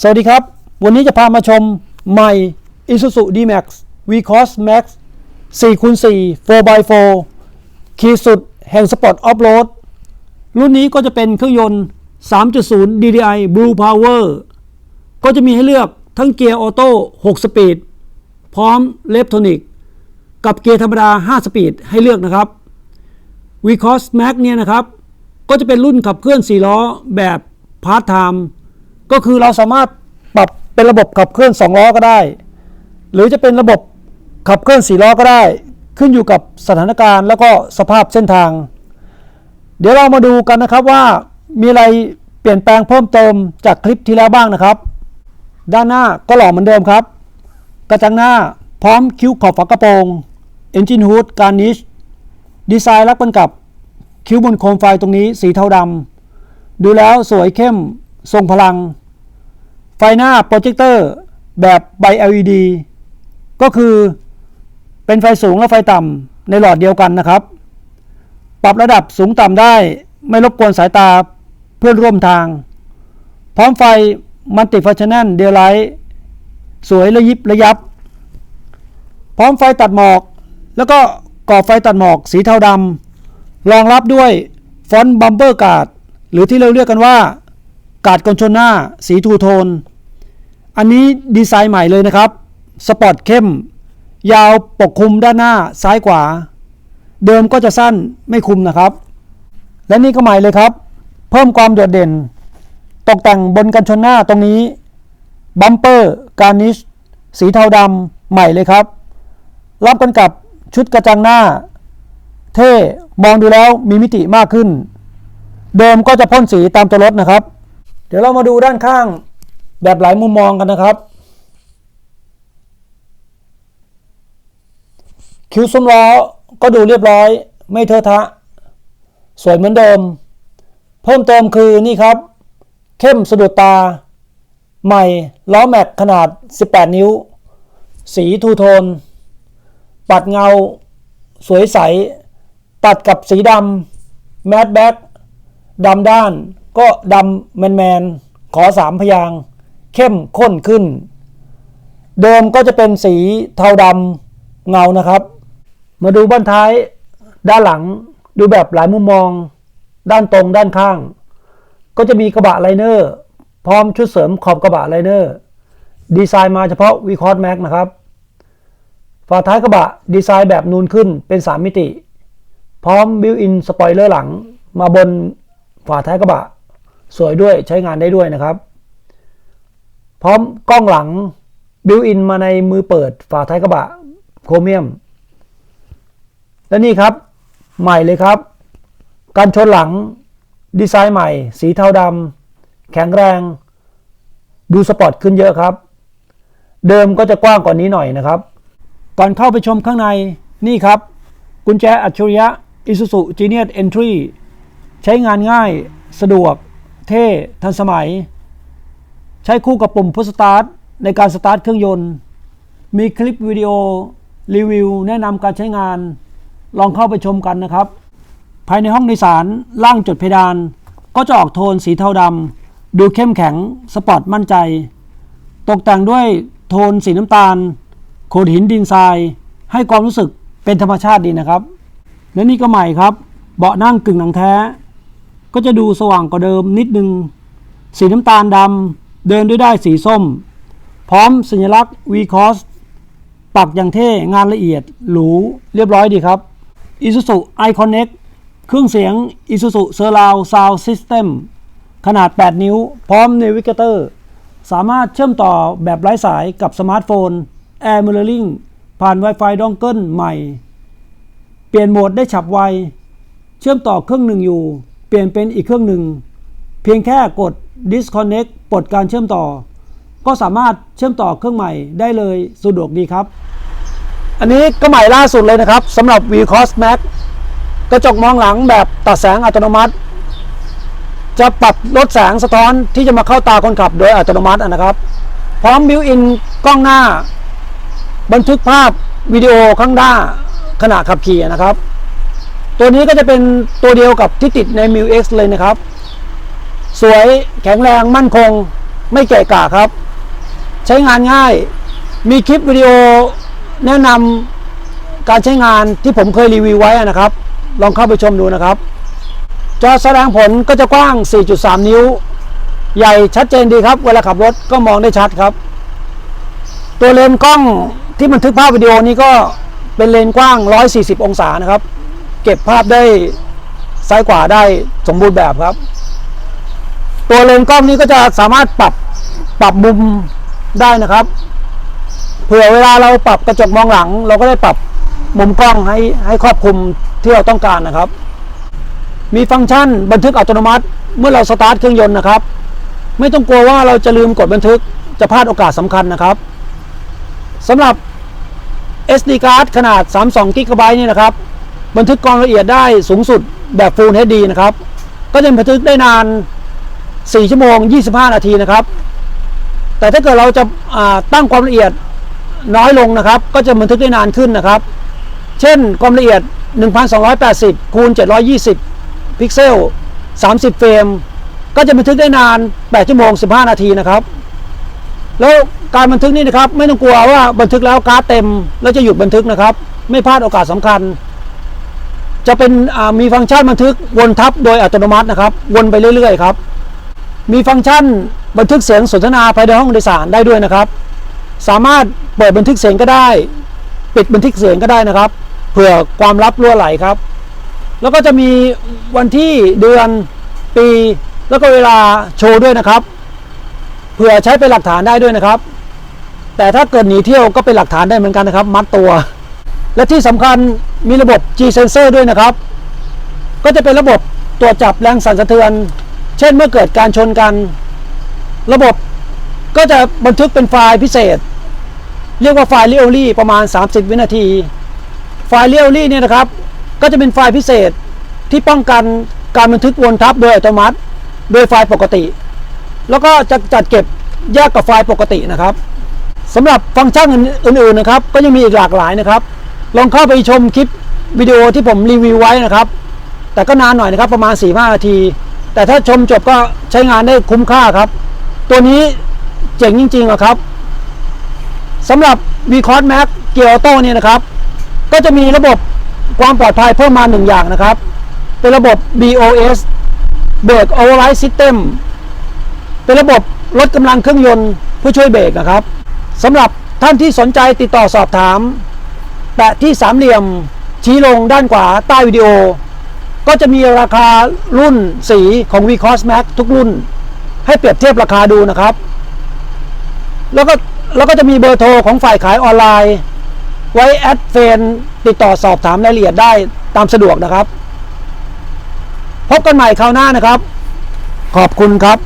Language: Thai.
สวัสดีครับ วันนี้จะพามาชมใหม่ Isuzu D-Max V-Cross Max 4คูณ4 4x4 ขีดสุดแห่งสปอร์ตออฟโรดรุ่นนี้ก็จะเป็นเครื่องยนต์ 3.0 DDI Blue Power ก็จะมีให้เลือกทั้งเกียร์ออโต้ 6 สปีด พร้อมเลฟโทนิก กับเกียร์ธรรมดา 5 สปีดให้เลือกนะครับ v c o s Max เนี่ยนะครับ ก็จะเป็นรุ่นขับเคลื่อน 4 ล้อแบบพาร์ทไทม์ ก็คือเราสามารถปรับเป็นระบบขับเคลื่อน 2 ล้อก็ได้ หรือจะเป็นระบบขับเคลื่อน4ล้อก็ได้ ขึ้นอยู่กับสถานการณ์แล้วก็สภาพเส้นทาง เดี๋ยวเรามาดูกันนะครับว่ามีอะไรเปลี่ยนแปลงเพิ่มเติมจากคลิปที่แล้วบ้างนะครับ ด้านหน้าก็หล่อเหมือนเดิมครับ กระจังหน้าพร้อมคิ้วขอบฝากระโปรง Engine Hood Garnish ดีไซน์รับกันกับคิ้วบนโคมไฟตรงนี้สีเทาดำดูแล้วสวยเข้ม ทรงพลัง ไฟหน้าโปรเจคเตอร์แบบใบ LED ก็คือเป็นไฟสูงและไฟต่ำในหลอดเดียวกันนะครับ ปรับระดับสูงต่ำได้ไม่รบกวนสายตาเพื่อนร่วมทาง พร้อมไฟมัลติฟังชันแนลเดียไลท์สวยระยิบระยับ พร้อมไฟตัดหมอก แล้วก็กรอไฟตัดหมอกสีเทาดำรองรับด้วยฟอนต์บัมเปอร์การ์ดหรือที่เราเรียกกันว่า กาดกันชนหน้า สีทูโทน อันนี้ดีไซน์ใหม่เลยนะครับ สปอร์ตเข้ม ยาวปกคลุมด้านหน้าซ้ายขวา เดิมก็จะสั้นไม่คุมนะครับ และนี่ก็ใหม่เลยครับ เพิ่มความโดดเด่น ตกแต่งบนกันชนหน้าตรงนี้ บัมเปอร์การนิช สีเทาดำใหม่เลยครับ รับกันกับชุดกระจังหน้า เท่ มองดูแล้วมีมิติมากขึ้น เดิมก็จะพ่นสีตามตัวรถนะครับ ดี๋ยวเรามาดูด้านข้างแบบหลายมุมมองกันนะครับ คิ้วซุ้มล้อก็ดูเรียบร้อย ไม่เทอะทะ สวยเหมือนเดิม เพิ่มเติมคือนี่ครับ เข้มสะดุดตา ใหม่ล้อแม็กขนาด 18 นิ้ว สีทูโทน ปัดเงา สวยใส ตัดกับสีดำแมทแบ็กดำด้าน ก็ดำแมนแมนๆ ขอสามพยาง เข้มข้นขึ้น เดิมก็จะเป็นสีเทาดำเงานะครับ มาดูบ้านท้าย ด้านหลังดูแบบหลายมุมมอง ด้านตรงด้านข้าง ก็จะมีกระบะไลเนอร์ พร้อมชุดเสริมขอบกระบะไลเนอร์ ดีไซน์มาเฉพาะ v c o s Max นะครับฝาท้ายกระบะดีไซน์แบบนูนขึ้นเป็น 3 มิติ พร้อมบิวอินสปอยเลอร์หลังมาบนฝาท้ายกระบะ สวยด้วยใช้งานได้ด้วยนะครับ พร้อมกล้องหลังบิวอินมาในมือเปิดฝาท้ายกระบะโครเมียม และนี่ครับ ใหม่เลยครับ การชนหลังดีไซน์ใหม่ สีเทาดำแข็งแรง ดูสปอร์ตขึ้นเยอะครับ เดิมก็จะกว้างกว่านี้หน่อยนะครับ ก่อนเข้าไปชมข้างในนี่ครับ กุญแจอัจฉริยะ Isuzu Genius Entry ใช้งานง่ายสะดวก เท่ทันสมัย ใช้คู่กับปุ่มพุชสตาร์ทในการสตาร์ทเครื่องยนต์ มีคลิปวิดีโอรีวิวแนะนำการใช้งาน ลองเข้าไปชมกันนะครับ ภายในห้องโดยสารล่างจุดเพดาน ก็จะออกโทนสีเทาดำดูเข้มแข็งสปอร์ตมั่นใจ ตกแต่งด้วยโทนสีน้ำตาล โขดหินดินทราย ให้ความรู้สึกเป็นธรรมชาติดีนะครับ และนี่ก็ใหม่ครับ เบาะนั่งกึ่งหนังแท้ ก็จะดูสว่างกว่าเดิมนิดนึง สีน้ำตาลดำเดินด้วยได้สีส้ม พร้อมสัญลักษณ์ V c o s ปักอย่างเท่งานละเอียด หรู เรียบร้อยดีครับ Isuzu iConnect เครื่องเสียง Isuzu Surround Sound System ขนาด 8 นิ้ว พร้อม Navigator สามารถเชื่อมต่อแบบไร้สายกับสมาร์ทโฟน Air Mirroring ผ่าน Wi-Fi Dongle ใหม่ เปลี่ยนโหมดได้ฉับไว เชื่อมต่อเครื่องหนึ่งอยู่ ปลี่ยนเป็นอีกเครื่องหนึ่ง เพียงแค่กด disconnect ปลดการเชื่อมต่อ ก็สามารถเชื่อมต่อเครื่องใหม่ได้เลยสะดวกดีครับ อันนี้ก็ใหม่ล่าสุดเลยนะครับสำหรับ v c o s Max กระจกมองหลังแบบตัดแสงอัตโนมัติ จะปรับลดแสงสะท้อนที่จะมาเข้าตาคนขับโดยอัตโนมัตินะครับ พร้อมบิวอินกล้องหน้า บันทึกภาพวิดีโอข้างหน้าขณะขับขี่นะครับ ตัวนี้ก็จะเป็นตัวเดียวกับที่ติดใน m ิ X เลยนะครับ สวยแข็งแรงมั่นคง ไม่เกะกะครับ ใช้งานง่าย มีคลิปวิดีโอแนะนำการใช้งานที่ผมเคยรีวิวไว้นะครับ ลองเข้าไปชมดูนะครับ จอแสดงผลก็จะกว้าง 4.3 นิ้ว ใหญ่ชัดเจนดีครับ เวลาขับรถก็มองได้ชัดครับ ตัวเลนส์กล้องที่บันทึกภาพวิดีโอนี้ก็เป็นเลนส์กว้าง 140 องศานะครับ เก็บภาพได้ซ้ายขวาได้สมบูรณ์แบบครับ ตัวเลนส์กล้องนี้ก็จะสามารถปรับปรับมุมได้นะครับ เผื่อเวลาเราปรับกระจกมองหลัง เราก็ได้ปรับมุมกล้องให้ให้ครอบคลุมที่เราต้องการนะครับ มีฟังก์ชันบันทึกอัตโนมัติ เมื่อเราสตาร์ทเครื่องยนต์นะครับ ไม่ต้องกลัวว่าเราจะลืมกดบันทึกจะพลาดโอกาสสำคัญนะครับสำหรับ SD card ขนาด 32 g b นี่นะครับ บันทึกความละเอียดได้สูงสุดแบบ Full HD นะครับ ก็จะบันทึกได้นาน 4 ชั่วโมง 25 นาทีนะครับ แต่ถ้าเกิดเราจะาตั้งความละเอียดน้อยลงนะครับ ก็จะบันทึกได้นานขึ้นนะครับ เช่นความละเอียด 1280 คูณ 720 พิกเซล 30 เฟรม ก็จะบันทึกได้นาน 8 ชั่วโมง 15 นาทีนะครับ แล้วการบันทึกนี่นะครับ ไม่ต้องกลัวว่าบันทึกแล้วการ์ดเต็มแล้วจะหยุดบันทึกนะครับ ไม่พลาดโอกาสสำคัญ จะเป็นมีฟังก์ชันบันทึกวนทับโดยอัตโนมัตินะครับ วนไปเรื่อยๆครับ มีฟังก์ชันบันทึกเสียงสนทนาภายในห้องโดยสารได้ด้วยนะครับ สามารถเปิดบันทึกเสียงก็ได้ ปิดบันทึกเสียงก็ได้นะครับ เผื่อความลับรั่วไหลครับ แล้วก็จะมีวันที่เดือนปี แล้วก็เวลาโชว์ด้วยนะครับ เผื่อใช้เป็นหลักฐานได้ด้วยนะครับ แต่ถ้าเกิดหนีเที่ยวก็เป็นหลักฐานได้เหมือนกันนะครับ มัดตัว และที่สำคัญมีระบบ G sensor ด้วยนะครับ ก็จะเป็นระบบตรวจจับแรงสั่นสะเทือน เช่นเมื่อเกิดการชนกัน ระบบก็จะบันทึกเป็นไฟล์พิเศษ เรียกว่าไฟล์เรียลลี่ประมาณ 30 วินาที ไฟล์เรียลลี่เนี่ยนะครับ ก็จะเป็นไฟล์พิเศษที่ป้องกันการบันทึกวนทับโดยอัตโนมัติ โดยไฟล์ปกติ แล้วก็จะจัดเก็บแยกกับไฟล์ปกตินะครับสำหรับฟังก์ชันอื่นๆนะครับ ก็ยังมีอีกหลากหลายนะครับ ลองเข้าไปชมคลิปวิดีโอที่ผมรีวิวไว้นะครับ แต่ก็นานหน่อยนะครับประมาณ4-5นาที แต่ถ้าชมจบก็ใช้งานได้คุ้มค่าครับ ตัวนี้เจ๋งจริงๆอะครับสำหรับ v c o s Max เกียร์ออโต้เนี่ยนะครับ ก็จะมีระบบความปลอดภัยเพิ่มมาหนึ่งอย่างนะครับ เป็นระบบ BOS Brake Override System เป็นระบบลดกำลังเครื่องยนต์เพื่อช่วยเบรกนะครับสำหรับท่านที่สนใจติดต่อสอบถาม แปะที่สามเหลี่ยมชี้ลงด้านขวาใต้วิดีโอ ก็จะมีราคารุ่นสีของ v c o s Max ทุกรุ่น ให้เปรียบเทียบราคาดูนะครับ แล้วก็แล้วก็จะมีเบอร์โทรของฝ่ายขายออนไลน์ ไว้แอดเฟนติดต่อสอบถามรายละเอียดได้ตามสะดวกนะครับ พบกันใหม่คราวหน้านะครับ ขอบคุณครับ